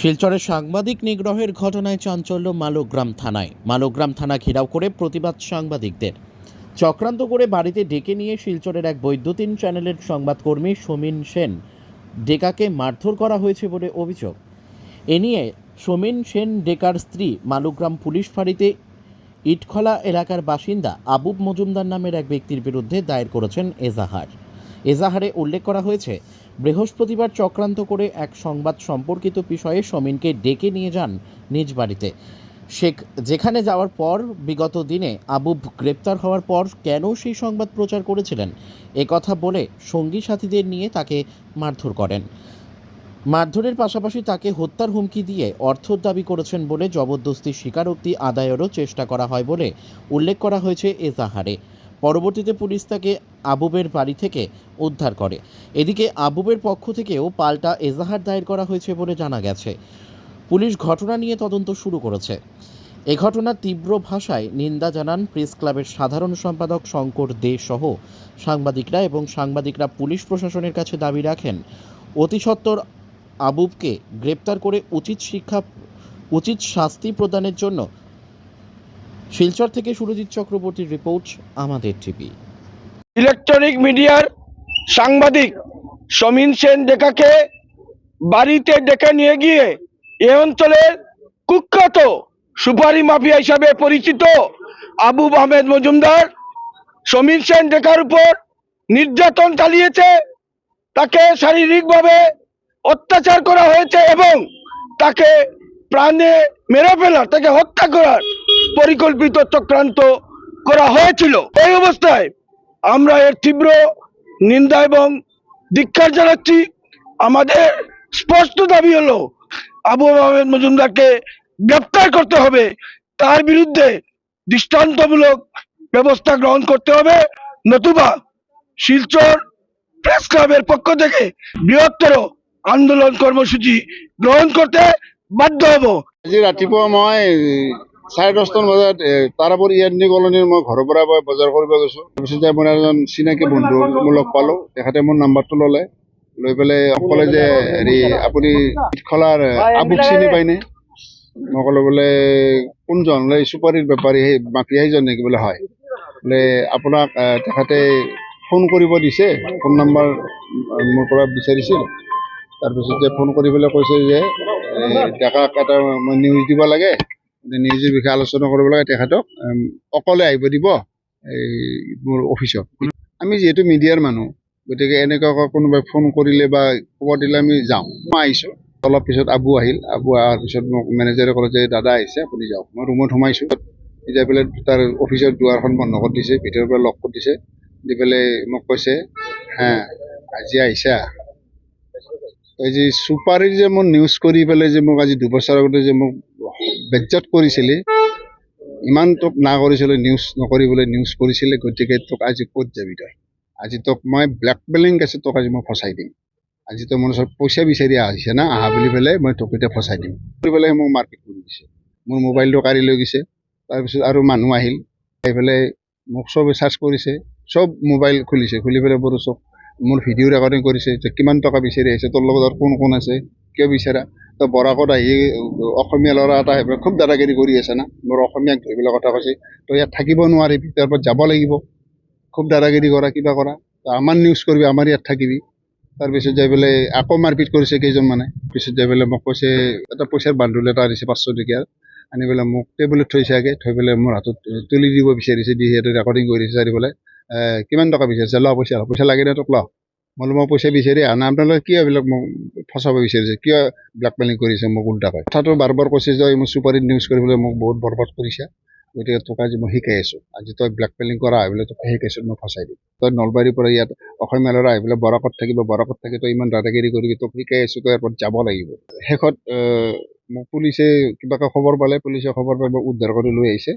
শিলচরের সাংবাদিক নিগ্রহের ঘটনায় চাঞ্চল্য মালোগ্রাম থানায়। মালোগ্রাম থানা ঘেরাও করে প্রতিবাদ সাংবাদিকদের। চক্রান্ত করে বাড়িতে ডেকে নিয়ে শিলচরের এক বৈদ্যুতিন চ্যানেলের সংবাদকর্মী সমীন সেন ডেকাকে মারধর করা হয়েছে বলে অভিযোগ। এ নিয়ে সমীন সেন ডেকার স্ত্রী মালুগ্রাম পুলিশ ফাঁড়িতে ইটখলা এলাকার বাসিন্দা আবুব মজুমদার নামের এক ব্যক্তির বিরুদ্ধে দায়ের করেছেন এজাহার। এজাহারে উল্লেখ করা হয়েছে, বৃহস্পতিবার চক্রান্ত করে এক সংবাদ সম্পর্কিত বিষয়ে সমীনকে ডেকে নিয়ে যান নিজ বাড়িতে। শেখ, যেখানে যাওয়ার পর, বিগত দিনে আবুব গ্রেপ্তার হওয়ার পর কেন সেই সংবাদ প্রচার করেছিলেন? কথা বলে সঙ্গী সাথীদের নিয়ে তাকে মারধর করেন। মারধরের পাশাপাশি তাকে হত্যার হুমকি দিয়ে অর্থ দাবি করেছেন বলে জবরদস্তি স্বীকারোক্তি আদায়েরও চেষ্টা করা হয় বলে উল্লেখ করা হয়েছে এজাহারে। পরবর্তীতে পুলিশ তাকে আবুবের বাড়ি থেকে উদ্ধার করে। এদিকে আবুবের পক্ষ থেকেও পাল্টা এজাহার দায়ের করা হয়েছে বলে জানা গেছে। পুলিশ ঘটনা নিয়ে তদন্ত শুরু করেছে। এ ঘটনার তীব্র ভাষায় নিন্দা জানান প্রেস ক্লাবের সাধারণ সম্পাদক শঙ্কর দে সহ সাংবাদিকরা এবং সাংবাদিকরা পুলিশ প্রশাসনের কাছে দাবি রাখেন অতি সত্বর আবুবকে গ্রেপ্তার করে উচিত শিক্ষা, উচিত শাস্তি প্রদানের জন্য শিলচর থেকে সুরজিৎ চক্রবর্তীর রিপোর্ট, আমাদের টিভি। ইলেকট্রনিক মিডিয়ার সাংবাদিক সমীন সেন ডেকাকে বাড়িতে ডেকে নিয়ে গিয়ে এ অঞ্চলের কুখ্যাত সুপারি মাফিয়া হিসাবে পরিচিত আবু আহমেদ মজুমদার সমীর সেন ডেকার উপর নির্যাতন চালিয়েছে। তাকে শারীরিকভাবে অত্যাচার করা হয়েছে এবং তাকে প্রাণে মেরে ফেলার, তাকে হত্যা করার পরিকল্পিত চক্রান্ত করা হয়েছিল। এই অবস্থায় আমরা এর তীব্র নিন্দা এবং ধিক্ষার জানাচ্ছি। আমাদের স্পষ্ট দাবি হলো, আবু আহমেদ মজুমদারকে গ্রেপ্তার করতে হবে। তার বিরুদ্ধে দৃষ্টান্তমূলক ব্যবস্থা গ্রহণ করতে হবে। নতুবা শিলচর প্রেস ক্লাবের পক্ষ থেকে বৃহত্তর আন্দোলন কর্মসূচি গ্রহণ করতে বাধ্য হব। আজি ৰাতিপুৱা মই চাৰে দহটামান বজাত তাৰাপুৰ ইয়ান্দি কলনীৰ মই ঘৰৰ পৰা মই বজাৰ কৰিব গৈছোঁ। তাৰপিছত যে মোৰ এজন চিনাকি বন্ধু মোৰ লগ পালোঁ। তেখেতে মোৰ নাম্বাৰটো ল'লে। লৈ পেলাই ক'লে যে হেৰি আপুনি ইটখলাৰ আবুক চিনি পায়নে? মই ক'লো বোলে কোনজন? বোলে চুপাৰীৰ বেপাৰী সেই মাটি সেইজন নেকি? বোলে হয়। বোলে আপোনাক তেখেতে ফোন কৰিব দিছে। ফোন নাম্বাৰ মোৰ পৰা বিচাৰিছিল। তাৰপিছত ফোন কৰি পেলাই কৈছে যে ডেকাক এটা মই নিউজ দিব লাগে। নিউজৰ বিষয়ে আলোচনা কৰিব লাগে তেখেতক অকলে আহিব দিব এই মোৰ অফিচত। আমি যিহেতু মিডিয়াৰ মানুহ গতিকে এনেকুৱাকৈ কোনোবাই ফোন কৰিলে বা খবৰ দিলে আমি যাওঁ। মই আহিছোঁ। অলপ পিছত আবু আহিল। আবু অহাৰ পিছত মোক মেনেজাৰে ক'লে যে দাদা আহিছে আপুনি যাওক। মই ৰুমত সোমাইছোঁ। যাই পেলাই তাৰ অফিচৰ দুৱাৰখন বন্ধ কৰি দিছে ভিতৰৰ পৰা লক কৰি দিছে। দি পেলাই মোক কৈছে হা আজি আহিছা? এই যে চুপাৰীৰ যে মোৰ নিউজ কৰি পেলাই যে মোক আজি দুবছৰ আগতে যে মোক বেজ্জত কৰিছিলে ইমান তোক না কৰিছিলে নিউজ নকৰিবলৈ নিউজ কৰিছিলে গতিকে তোক আজি ক'ত যাবি তই? আজি তোক মই ব্লেকমেইলিং কেছত তোক আজি মই ফচাই দিম। আজি তই মোৰ ওচৰত পইচা বিচাৰি আহিছে না আহা বুলি পেলাই মই তোক এতিয়া ফচাই দিম। কৰি পেলাই মোক মাৰপিট কৰি দিছে। মোৰ মোবাইলটো কাঢ়ি লৈ গৈছে। তাৰপিছত আৰু মানুহ আহিল। আহি পেলাই মোক চবে চাৰ্চ কৰিছে। চব মোবাইল খুলিছে। খুলি পেলাই বোলো চব মোৰ ভিডিঅ' ৰেকৰ্ডিং কৰিছে। যে কিমান টকা বিচাৰি আহিছে? তোৰ লগত আৰু কোন কোন আছে? কিয় বিচাৰা? তই বৰাকত আহি অসমীয়া ল'ৰা এটা আহি পেলাই খুব দাদাগিৰি কৰি আছে না মোৰ অসমীয়াক ধৰি পেলাই কথা কৈছে। তই ইয়াত থাকিব নোৱাৰিবি তাৰ পৰা যাব লাগিব। খুব দাদাগিৰি কৰা কিবা কৰা। তই আমাৰ নিউজ কৰিবি আমাৰ ইয়াত থাকিবি। তাৰপিছত যাই পেলাই আকৌ মাৰপিট কৰিছে কেইজনমানে। পিছত যাই পেলাই মোক কৈছে এটা পইচাৰ বান্দোল এটা আনিছে পাঁচশ টকীয়াৰ। আনি পেলাই মোক টেবুলত থৈছে আগে থৈ পেলাই মোৰ হাতত তুলি দিব বিচাৰিছে দি সিহঁতে ৰেকৰ্ডিং কৰি দিছে চাই পেলাই কিমান টকা বিচাৰিছে? ল পইচা পইচা লাগে নে তোক? ল। মই বোলো মই পইচা বিচাৰি আহা নাই। আপোনালোকে কিয় এইবিলাক মোক ফচাব বিচাৰিছে? কিয় ব্লেকমেইলিং কৰিছে মোক উল্টাকৈ কথাটো বাৰ বাৰ কৈছে যে মোৰ চুপাৰীত নিউজ কৰিবলৈ মোক বহুত বৰবাদ কৰিছে। গতিকে তোক আজি মই শিকাই আছোঁ। আজি তই ব্লেকমেইলিং কৰা আহি পেলাই তোক শিকাইছোঁ মই ফচাই দিম। তই নলবাৰীৰ পৰা ইয়াত অসমীয়া ল'ৰা আহি পেলাই বৰাকত থাকিব বৰাকত থাকি তই ইমান দাদাগিৰি কৰিবি তোক শিকাই আছোঁ তই এয়াৰপৰ্ট যাব লাগিব। শেষত মোক পুলিচে কিবাকৈ খবৰ পালে পুলিচে খবৰ পাই মোক উদ্ধাৰ কৰি লৈ আহিছে।